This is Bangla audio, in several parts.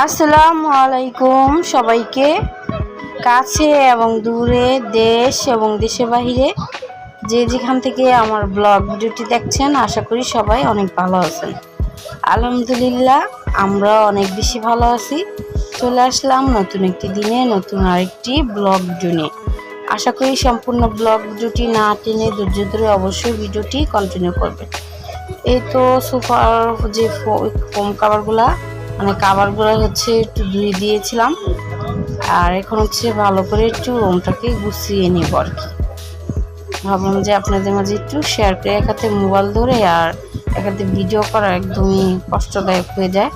আসসালামু আলাইকুম সবাইকে। কাছে এবং দূরে দেশ এবং দেশের বাহিরে যে যেখান থেকে আমার ব্লগ ভিডিওটি দেখছেন, আশা করি সবাই অনেক ভালো আছেন। আলহামদুলিল্লাহ আমরা অনেক বেশি ভালো আছি। চলে আসলাম নতুন একটি দিনে, নতুন আরেকটি ব্লগ নিয়ে। আশা করি সম্পূর্ণ ব্লগ ভিডিওটি না টেনে ধৈর্য ধরে অবশ্যই ভিডিওটি কন্টিনিউ করবেন। এই তো সোফার যে ফোম কাভারগুলা মানে কাভারগুলো হচ্ছে একটু ধুয়ে দিয়েছিলাম। আর এখন হচ্ছে ভালো করে একটু রুমটাকে গুছিয়ে নিব আর কি। ভাবলাম যে আপনাদের মাঝে একটু শেয়ার করে এক হাতে মোবাইল ধরে আর এক হাতে ভিডিও করা একদমই কষ্টদায়ক হয়ে যায়।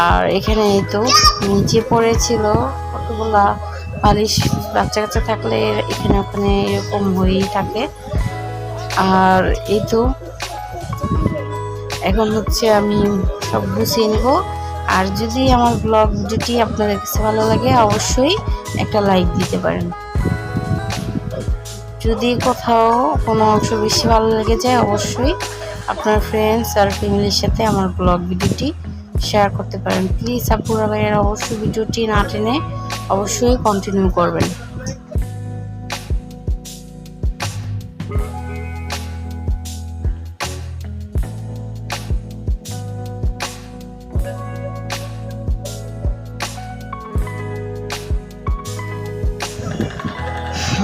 আর এখানে তো নিচে পড়েছিল কতগুলা বালিশ, বাচ্চা কাচ্চা থাকলে এখানে ওখানে এরকম হয়েই থাকে। আর এই তো এখন হচ্ছে আমি সব গুছিয়ে নেব। আর যদি আমার ব্লগ ভিডিওটি আপনাদের কাছে ভালো লাগে, অবশ্যই একটা লাইক দিতে পারেন। যদি কোথাও কোনো অংশ বেশি ভালো লেগে যায়, অবশ্যই আপনার ফ্রেন্ডস আর ফ্যামিলির সাথে আমার ব্লগ ভিডিওটি শেয়ার করতে পারেন। প্লিজ আপুরা ভাইয়ের অবশ্যই ভিডিওটি না টেনে অবশ্যই কন্টিনিউ করবেন।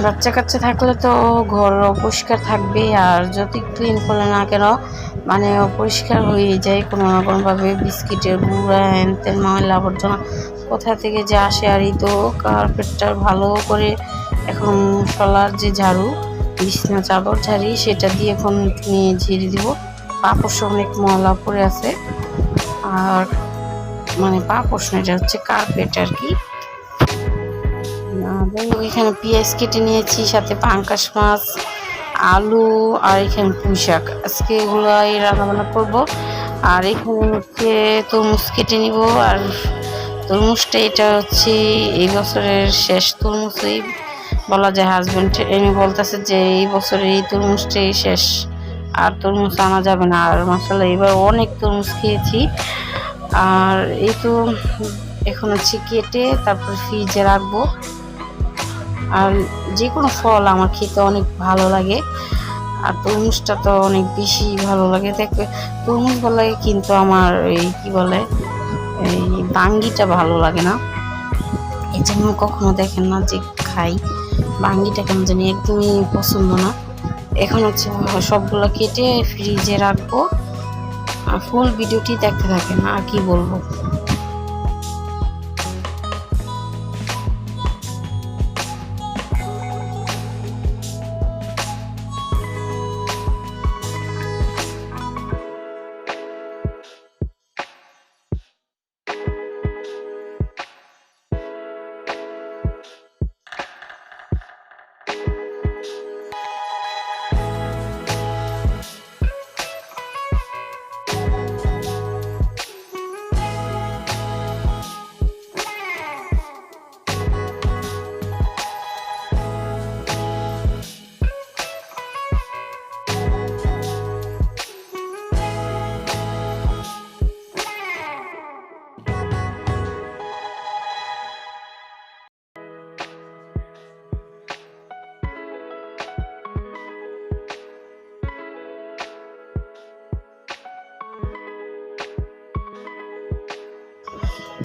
বাচ্চা কাচ্চা থাকলে তো ঘর অপরিষ্কার থাকবে আর যদি ক্লিন করলে না কেন? মানে অপরিষ্কার হয়ে যায় কোনো না কোনোভাবে। বিস্কিটের গুঁড়া, হ্যান তেল ময়লা আবর্জনা কোথা থেকে যে আসে আর এই তো কার্পেটটার ভালো করে এখন সলার যে ঝাড়ু, বিছনা চাদর ঝাড়ি, সেটা দিয়ে এখন নিয়ে ঝেড়ে দিব। পাপড় অনেক ময়লা পড়ে আছে। আর মানে পাপড় এটা হচ্ছে কার্পেট আর কি। এখানে পেঁয়াজ কেটে নিয়েছি, সাথে পাঙ্কাশ মাছ, আলু আর এখানে পুঁই শাক। আজকে এগুলো রান্না বান্না করব। আর এখানে হচ্ছে তরমুজ কেটে নিব। আর তরমুজটা এটা হচ্ছে এই বছরের শেষ তরমুজই বলা যায় হাজব্যান্ড এনে বলতেছে যে এই বছরের এই তরমুজটাই শেষ। আর তরমুজ আনা যাবে না। আর মশলা এবার অনেক তরমুজ খেয়েছি। আর এই তো এখন হচ্ছে কেটে তারপর ফ্রিজে রাখব। আর যে কোনো ফল আমার খেতে অনেক ভালো লাগে। আর তরমুজটা তো অনেক বেশি ভালো লাগে। দেখবে তরমুজ ভালো লাগে কিন্তু আমার এই কী বলে, এই বাঙ্গিটা ভালো লাগে না। এই জন্য কখনো দেখেন না যে খাই। বাঙ্গিটা কেমন জানি একদমই পছন্দ না। এখন হচ্ছে সবগুলো কেটে ফ্রিজে রাখব। আর ফুল ভিডিওটি দেখতে থাকেন, আর কি বলব।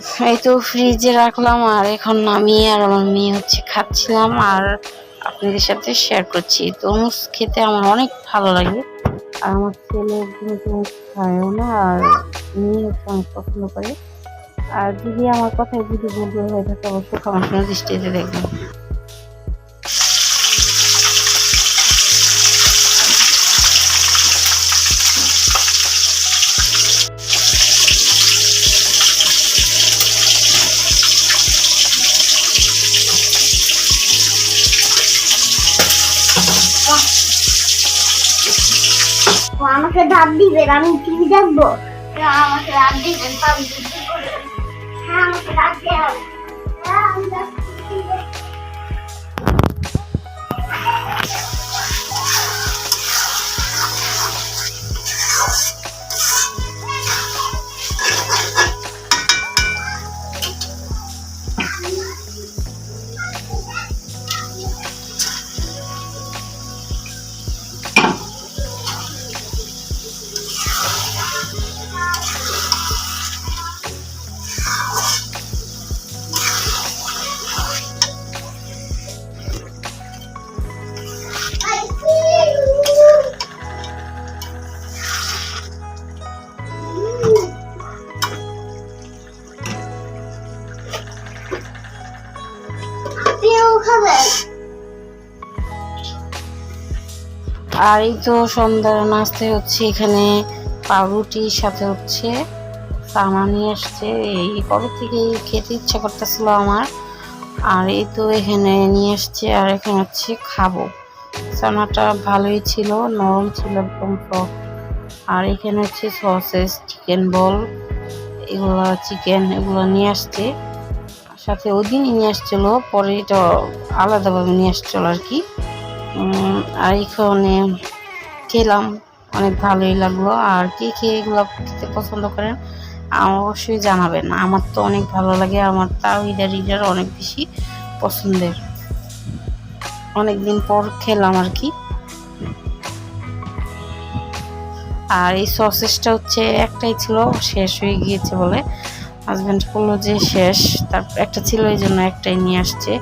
এই তো ফ্রিজে রাখলাম আর এখন আমি আর আমার মেয়ে হচ্ছে খাচ্ছিলাম আর আপনাদের সাথে শেয়ার করছি। তরমুজ খেতে আমার অনেক ভালো লাগে। আর আমার ছেলে খায়ও না আর মেয়ে হচ্ছে অনেক পছন্দ করে। আর যদি আমার কথায় যদি ভুল হয়ে থাকে অবশ্যই ক্ষমা দৃষ্টিতে দেখবেন। আমাকে ধাপ দিবেন আমি টিভি দেখব। আমাকে রাত দিবেন হ্যাঁ আমাকে রাত দেওয়া আর এই তো সন্ধ্যার নাস্তে হচ্ছে এখানে পাউরুটির সাথে হচ্ছে সানা নিয়ে আসছে। এই কবে থেকে খেতে ইচ্ছা করতেছিল আমার। আর এই তো এখানে নিয়ে আসছে, আর এখানে হচ্ছে খাব। সানাটা ভালোই ছিল, নরম ছিল একদম সফট আর এখানে হচ্ছে সসেস চিকেন বল এগুলো চিকেন এগুলো নিয়ে আসছে। সাথে ওই দিনই নিয়ে আসছিল, পরে এটা আলাদাভাবে নিয়ে আসছিল আর কি। আর এখানে খেলাম। অনেক ভালোই লাগল। আর কে কে এগুলো খেতে পছন্দ করেন অবশ্যই জানাবেন। আমার তো অনেক ভালো লাগে। আমার তাও ইডার ইডার অনেক বেশি পছন্দের। অনেকদিন পর খেলাম আর কি। আর এই সসেসটা হচ্ছে একটাই ছিল, শেষ হয়ে গিয়েছে বলে। হাজব্যান্ড বলল যে শেষ। তার একটা ছিল, এই জন্য একটাই নিয়ে আসছে।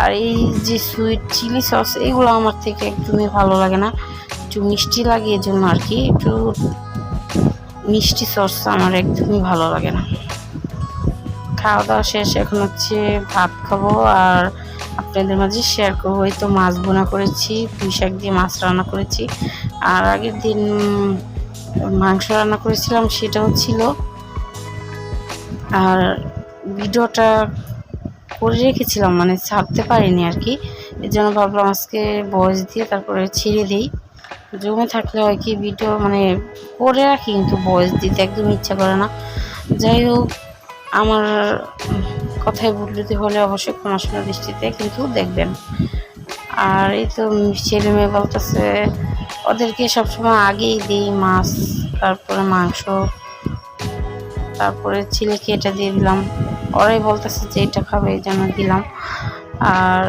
আর এই যে সুইট চিলি সস এগুলো আমার থেকে একদমই ভালো লাগে না। একটু মিষ্টি লাগে এই জন্য আর কি, একটু মিষ্টি সস আমার একদমই ভালো লাগে না। খাওয়া দাওয়া শেষ, এখন হচ্ছে ভাত খাব আর আপনাদের মাঝে শেয়ার করব। এই তো মাছ বোনা করেছি, পুঁই শাক দিয়ে মাছ রান্না করেছি। আর আগের দিন মাংস রান্না করেছিলাম, সেটাও ছিল। আর ভিডিওটা করে রেখেছিলাম মানে ছাড়তে পারিনি আর কি। এর জন্য ভাবলাম আজকে বয়স দিয়ে তারপরে ছেড়ে দিই। জমে থাকলে হয় কি ভিডিও মানে করে রাখি, কিন্তু বয়স দিতে একদম ইচ্ছা করে না। যাই হোক, আমার কথায় যদি হলে অবশ্যই ক্ষমাসুন্দর দৃষ্টিতে কিন্তু দেখবেন। আর এই তো ছেলে মেয়ে বলতেছে, ওদেরকে সবসময় আগেই দিই মাছ, তারপরে মাংস। তারপরে ছেলেকে এটা দিয়ে দিলাম। ওরাই বলতেছে যে এটা খাবে, এই জন্য দিলাম। আর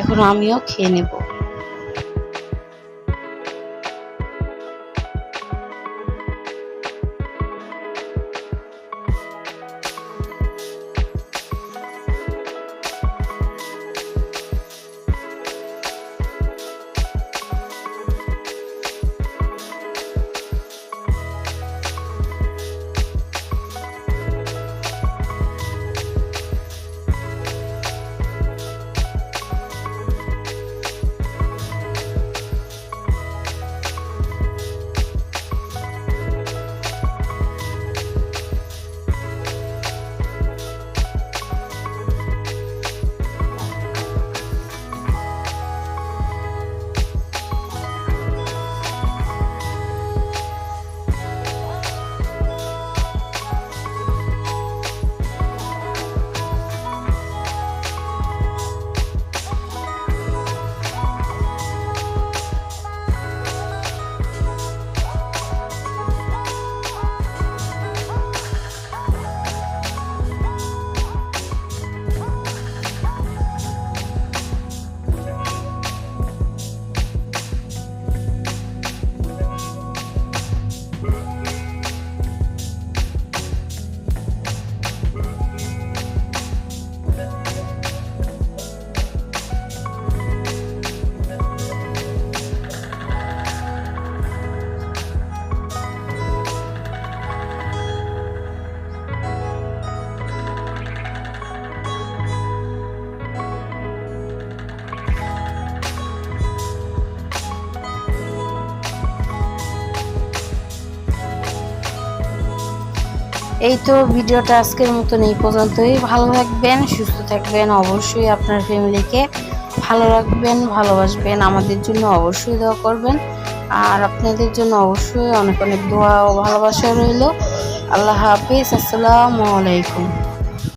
এখন আমিও খেয়ে নেব। এই তো ভিডিওটা আজকের মতন এই পর্যন্তই। ভালো থাকবেন, সুস্থ থাকবেন, অবশ্যই আপনার ফ্যামিলিকে ভালো রাখবেন, ভালোবাসবেন, আমাদের জন্য অবশ্যই দোয়া করবেন। আর আপনাদের জন্য অবশ্যই অনেক অনেক দোয়া ও ভালোবাসা রইল। আল্লাহ হাফিজ, আসসালামু আলাইকুম।